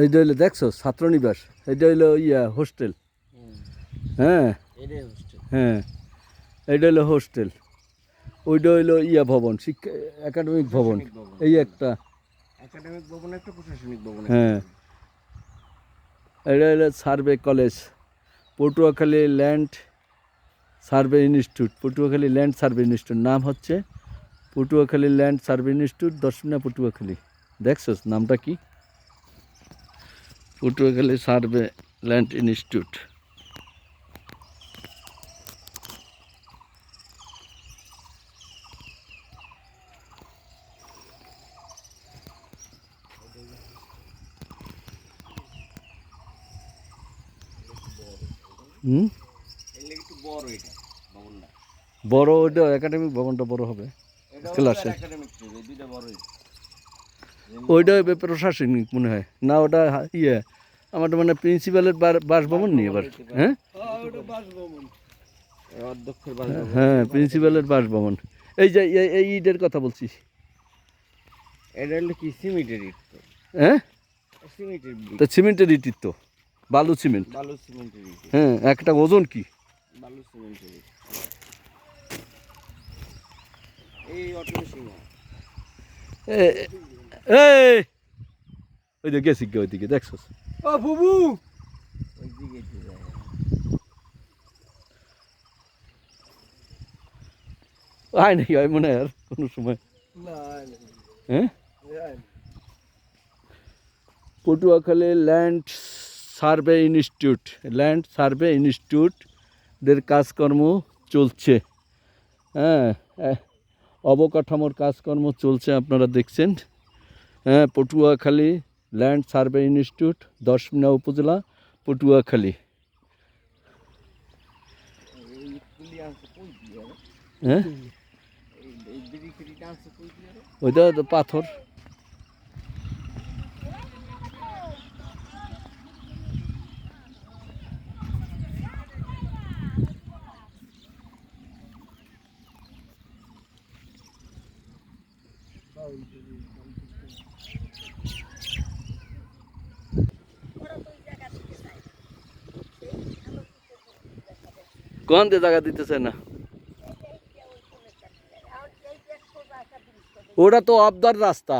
এইটা হইল দেখছ ছাত্রনিবাস এইটা হইল ইয়া হোস্টেল হ্যাঁ। হ্যাঁ। এইটা হইল হোস্টেল ওইটা হইল ইয়া ভবন শিক্ষা একাডেমিক ভবন। এই একটা। একাডেমিক ভবন একটা প্রশাসনিক ভবন হ্যাঁ। এটা হলো survey college Patuakhali land survey institute Patuakhali land survey institute. নাম হচ্ছে Patuakhali land survey institute Darshana Patuakhali. দেখছস নামটা কি? Patuakhali survey land institute. হুম? বড় ওইটা একাডেমিক ভবনটা বড় হবে। এটা Class এ। একাডেমিক এই দুইটা বড়ই ওইটা প্রশাসনিক মনে হয়। না ওটা ইয়ে আমার মানে প্রিন্সিপালের বাসভবন নিয়ে এবার। হ্যাঁ? হ্যাঁ প্রিন্সিপালের বাসভবন। এই যে এই- ইটের কথা বলছি এটা হলো কি সিমেন্টের ইট হ্যাঁ? সিমেন্টের তা সিমেন্টের ইটির তো বালু সিমেন্ট। বালু সিমেন্টের ইট। হ্যাঁ একটা ওজন কি? বালু সিমেন্টের ইট। এই অটো এই! ওই যে গেছি গে ওইদিকে দেখছস ও বুবু আয় নাকি হয় মনে হয় আর কোনো সময়। হ্যাঁ Patuakhali land survey institute land survey ইনস্টিটিউটদের কাজকর্ম চলছে। হ্যাঁ এ- অবকাঠামোর কাজকর্ম চলছে আপনারা দেখছেন। হ্যাঁ Patuakhali land survey institute Dashmina উপজেলা পটুয়াখালী? হ্যাঁ? ওইটা পাথর দিয়ে জায়গা দিতেছে না। ওটা তো আবদার রাস্তা।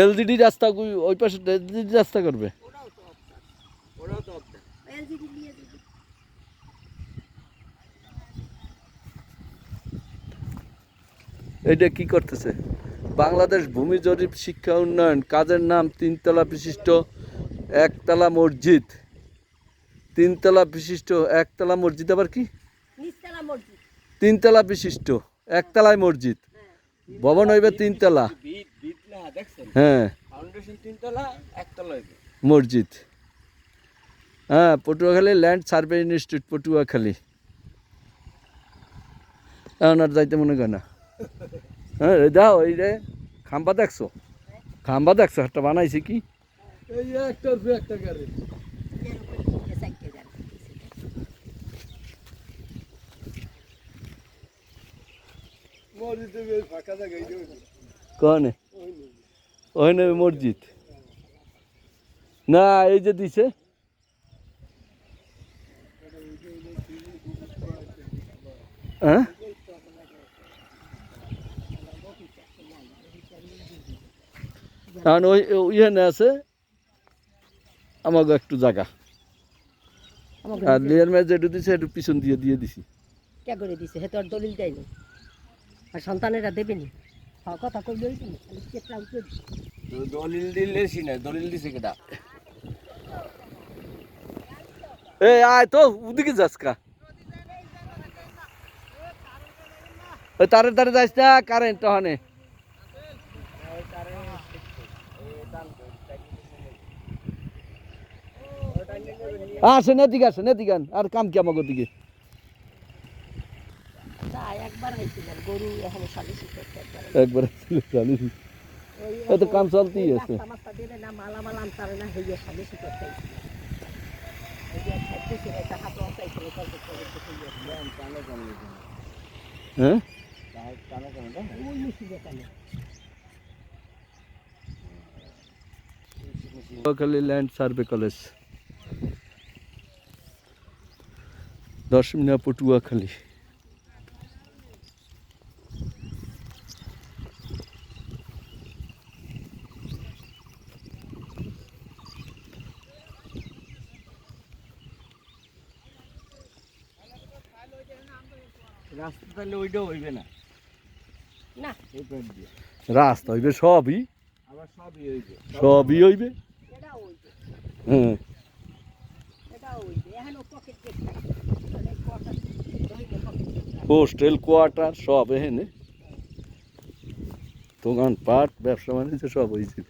এলজিডি রাস্তা ওই পাশে এলজিডি রাস্তা করবে। এটা কি করতেছে? বাংলাদেশ ভূমি জরিপ শিক্ষা উন্নয়ন কাজের নাম তিনতলা বিশিষ্ট একতলা মসজিদ। তিনতলা বিশিষ্ট একতলা মসজিদ আবার কি? তিনতলা বিশিষ্ট একতলায় মসজিদ। ভবন হইবে তিনতলা। হ্যাঁ। মসজিদ। হ্যাঁ Patuakhali land survey institute Patuakhali. এখন আর যাইতে মনে করে না। হ্যাঁ দাও এই রে খাম্বা দেখছ? খাম্বা দেখছ? একটা বানাইছে কি? এই একটা একটা কনে? ওই নেবে মসজিদ? না এই যে দিছে। হ্যাঁ? ওই ওইখানে আছে। আমাকে একটু জায়গা। আর লিয়ার ম্যাচ যেটু দিছে একটু পিছন দিয়ে দিয়ে দিছি। কে করে দিছে? হে দলিল দেয়নি। আর সন্তানেরা দেবেনি হ্যাঁ, কথা কই দিছে। দলিল দিলেছি না দলিল দিছে কেটা এই আয় তো ওদিকে যাস কা। ওই তারে তারে যাস না কারেন্ট হনে আসেন এদিকে আসেন এদিকে আর কাম কি আমাকে দিকে একবার হয়েছিলেন গরু এখানে সালিশি করতে একবার একবার ছিল এত কাম চলতেই আছে। না মালামাল আনতারে না হইয়া সালিশি করতে হ্যাঁ? Land survey college. Dashmina Patuakhali রাস্তা তাহলে ওইটাও হইবে না। না। এই পয়েন্ট দিয়ে। রাস্তা হইবে সবই। আবার সবই হইবে। সবই হইবে। এটাও হইবে। হ্যাঁ এটাও হইবে। এখনও পকেট দেখতে তাহলে কটা হইবে পকেট দেখতে। হোস্টেল কোয়ার্টার সব এখানে। দোকান পাট ব্যবসা বাণিজ্য সব হয়েছে